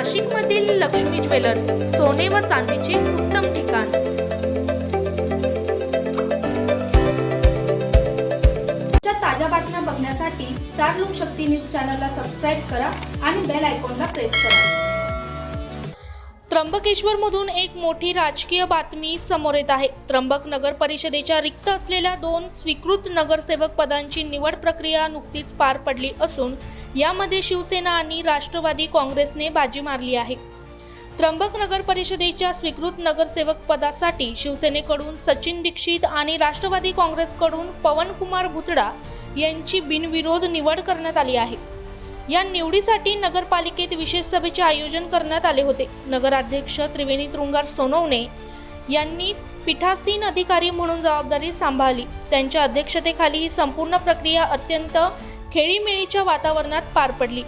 नाशिकमधील लक्ष्मी ज्वेलर्स सोने व चांदीचे उत्तम ठिकाण. ताज्या बातम्या बघण्यासाठी स्टार लोक शक्ती न्यूज चॅनलला सबस्क्राईब करा आणि बेल आयकॉनला प्रेस करा. त्र्यंबकेश्वरमधून एक मोठी राजकीय बातमी समोर येत आहे. त्र्यंबक नगर परिषदेच्या रिक्त असलेल्या दोन स्वीकृत नगरसेवक पदांची निवड प्रक्रिया नुकतीच पार पडली असून यामध्ये शिवसेना आणि राष्ट्रवादी काँग्रेसने बाजी मारली आहे. त्र्यंबक नगर परिषदेच्या स्वीकृत नगरसेवक पदासाठी शिवसेनेकडून सचिन दीक्षित आणि राष्ट्रवादी काँग्रेसकडून पवनकुमार भुतडा यांची बिनविरोध निवड करण्यात आली आहे. या निवडीसाठी नगरपालिकेत विशेष सभेचे आयोजन करण्यात आले होते. नगराध्यक्ष त्रिवेणी तृंगार सोनवणे यांनी पीठासीन अधिकारी म्हणून जबाबदारी सांभाळली. त्यांच्या अध्यक्षतेखाली ही संपूर्ण प्रक्रिया अत्यंत खेळीमेळीच्या वातावरणात पार पडली.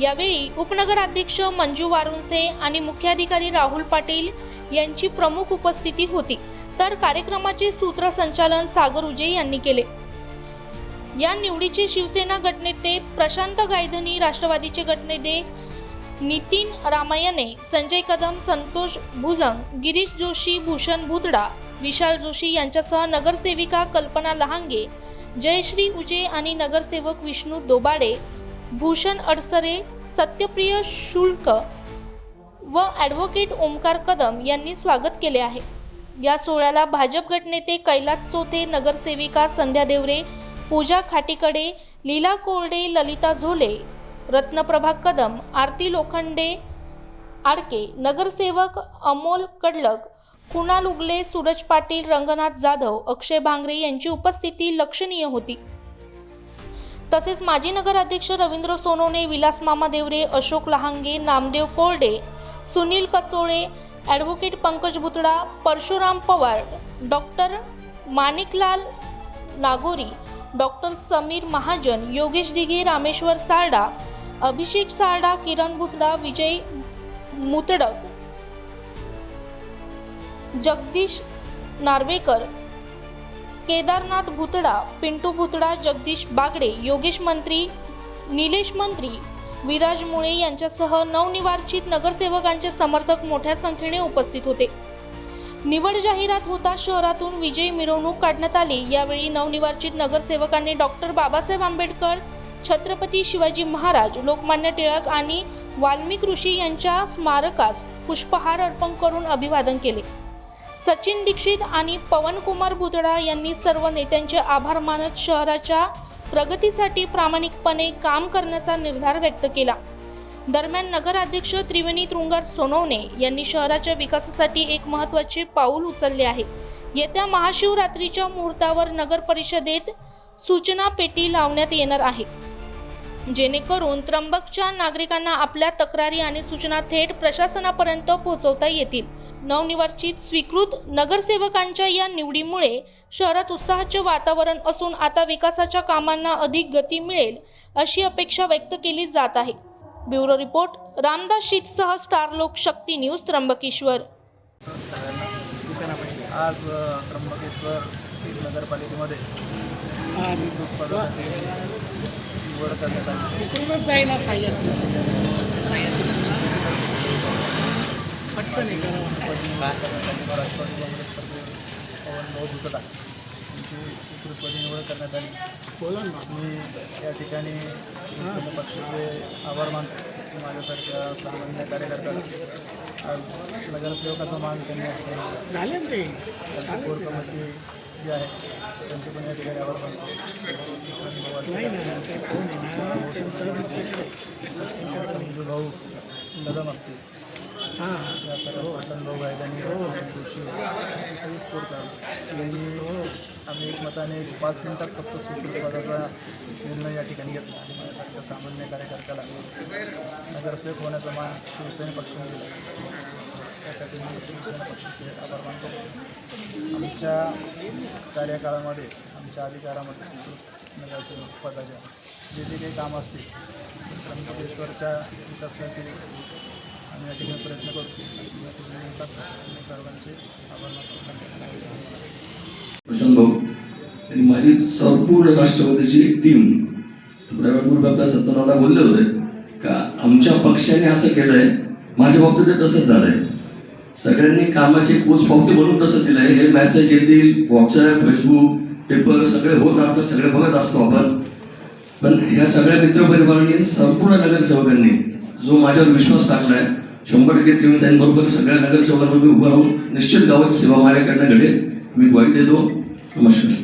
यावेळी उपनगराध्यक्ष मंजू वारुंसे आणि मुख्याधिकारी राहुल पाटील यांची प्रमुख उपस्थिती होती. तर कार्यक्रमाचे सूत्रसंचालन सागर उजे यांनी केले. या निवडीचे शिवसेना गटनेते प्रशांत गायधनी राष्ट्रवादीचे गटनेते नितीन रामायणे संजय कदम संतोष भुजंग गिरीश जोशी भूषण भुतडा विशाल जोशी यांच्यासह नगरसेविका कल्पना लहांगे जयश्री उजे आणि नगरसेवक विष्णू दोबाडे भूषण अडसरे सत्यप्रिय शुल्क व ॲडव्होकेट ओमकार कदम यांनी स्वागत केले आहे. या सोहळ्याला भाजप गटनेते कैलास चोथे नगरसेविका संध्या देवरे पूजा खाटीकडे लीला कोरडे ललिता झोले रत्नप्रभा कदम आरती लोखंडे आडके नगरसेवक अमोल कडलक कुणाल उगले सूरज पाटील रंगनाथ जाधव अक्षय भांगरे यांची उपस्थिती लक्षणीय होती. तसेच माजी नगराध्यक्ष रवींद्र सोनवणे विलास मामा Deore Ashok Lahange Namdev Korde Sunil Kachole advocate Pankaj Bhutada Parshuram Pawar doctor Maniklal Nagori doctor Samir Mahajan Yogesh Dighe Rameshwar Sarda Abhishek Sarda Kiran Bhutada Vijay Mutadak Jagdish Narvekar Kedarnath Bhutada Pintu Bhutada Jagdish Bagde Yogesh Mantri Nilesh Mantri Viraj मुळे यांच्यासह नवनिर्वाचित नगरसेवकांचे समर्थक मोठ्या संख्येने उपस्थित होते. निवड जाहिरात होता शहरातून विजयी मिरवणूक काढण्यात आली. यावेळी नवनिर्वाचित नगरसेवकांनी डॉक्टर बाबासाहेब आंबेडकर छत्रपती शिवाजी महाराज लोकमान्य टिळक आणि वाल्मिक ऋषी यांच्या स्मारकास पुष्पहार अर्पण करून अभिवादन केले. सचिन दीक्षित आणि पवनकुमार भुतडा यांनी सर्व नेत्यांचे आभार मानत शहराच्या प्रगतीसाठी प्रामाणिकपणे काम करण्याचा निर्धार व्यक्त केला. दरम्यान नगराध्यक्ष त्रिवेणी तृंगार सोनवणे यांनी शहराच्या विकासासाठी एक महत्त्वाचे पाऊल उचलले आहे. येत्या महाशिवरात्रीच्या मुहूर्तावर नगर परिषदेत सूचना पेटी लावण्यात येणार आहे. जेणेकरून त्र्यंबकच्या नागरिकांना आपल्या तक्रारी आणि सूचना थेट प्रशासनापर्यंत पोहोचवता येतील. नवनिर्वाचित स्वीकृत नगरसेवकांच्या या निवडीमुळे शहरात उत्साहाचे वातावरण असून आता विकासाच्या कामांना अधिक गती मिळेल अशी अपेक्षा व्यक्त केली जात आहे. ब्युरो रिपोर्ट रामदास शीतसह स्टार लोक शक्ती न्यूज त्र्यंबकेश्वर. आज त्र्यंबकेश्वर नगरपालिकेमध्ये निवड करण्यात आली. पटकन हे आली राष्ट्रवादी काँग्रेसतर्फे भुतडा यांची स्वीकृतपदी निवड करण्यात आली. बोला ना. मी या ठिकाणी पक्षाचे आभार मानतो. की माझ्यासारख्या सामान्य कार्यकर्त्याला. आज नगरसेवकाचा मान त्यांनी झाले ते. आहे. कमिटी जी आहे त्यांचे पण या ठिकाणी आभार मानतो. आहे आहे भाऊ कदम असतील. हां. या सर्व प्रसन्न भाऊ आहेत आणि जोशी. सगळी स्पोर्ट करा यांनी आम्ही एकमताने पाच मिनिटात फक्त स्वीकृत पदाचा निर्णय या ठिकाणी घेतला. आणि माझ्यासारख्या सामान्य कार्यकर्त्याला नगरसेवक होण्याचा मान शिवसेना पक्षाने दिला. त्यासाठी मी शिवसेना पक्षाचे आभार मानतो. आमच्या कार्यकाळामध्ये आमच्या अधिकारामध्ये स्वीकृत नगरसेवक पदाच्या जे जे काही काम असतील त्र्यंबकेश्वरच्या विकासासाठी आम्ही या ठिकाणी प्रयत्न करतो. या ठिकाणी सर्वांचे आभार मानतो. आणि माझी संपूर्ण राष्ट्रवादीची टीम थोड्या वेळ आपल्या सत्तानाला बोलले होते का आमच्या पक्षाने असं केलंय माझ्या बाबतीत ते तसंच झालंय. सगळ्यांनी कामाची पोच पावती म्हणून तसं दिलंय. हे मेसेज येतील व्हॉट्सअप फेसबुक पेपर सगळे होत असतं सगळे बघत असतो आपण. पण ह्या सगळ्या मित्रपरिवारांनी संपूर्ण नगरसेवकांनी जो माझ्यावर विश्वास टाकलाय शंभर टक्के बरोबर सगळ्या नगरसेवकांवर मी उभा राहून निश्चित गावाची सेवा माझ्याकडनं घडेल. मी ग्वाही देतो. नमस्कार.